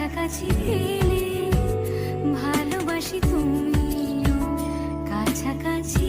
কাছাকাছি এলে ভালোবাসি তুমিও। কাছাকাছি